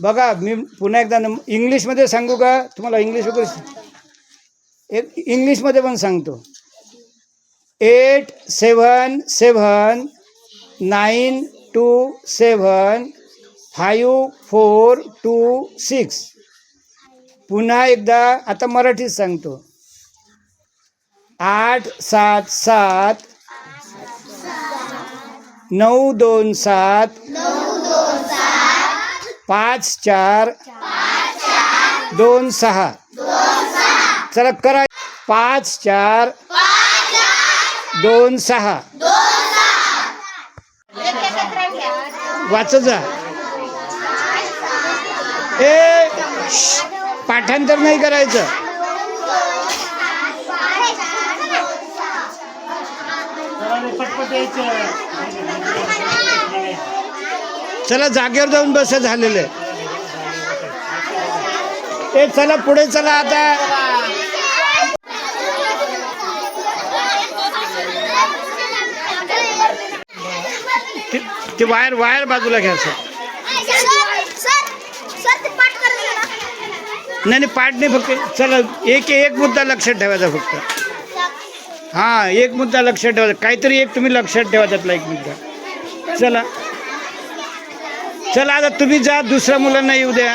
बघा मी पुन्हा एकदा नम- इंग्लिशमध्ये सांगू का? तुम्हाला इंग्लिश वगैरे एक इंग्लिशमध्ये पण सांगतो. Eight seven seven nine two seven five four two six. पुन्हा एकदा आता मराठीत सांगतो. आठ सात सात नऊ दोन सात पाच चार दोन सहा. चला करा. पाच चार दोन सहा. वाचत जा. ए पाठांतर नाही करायचं. चला जागेवर जाऊन बस झालेलं. आहे ए चला पुढे चला आता. ते- ते वायर वायर बाजूला घ्या सर. नाही नाही पाठ नाही फक्त. चला एक एक मुद्दा लक्षात ठेवायचा फक्त. हां एक मुद्दा लक्षात ठेवायचा. काहीतरी एक तुम्ही लक्षात ठेवा त्यातला एक मुद्दा. चला. चला आता तुम्ही जा दुसऱ्या मुलांना येऊ द्या.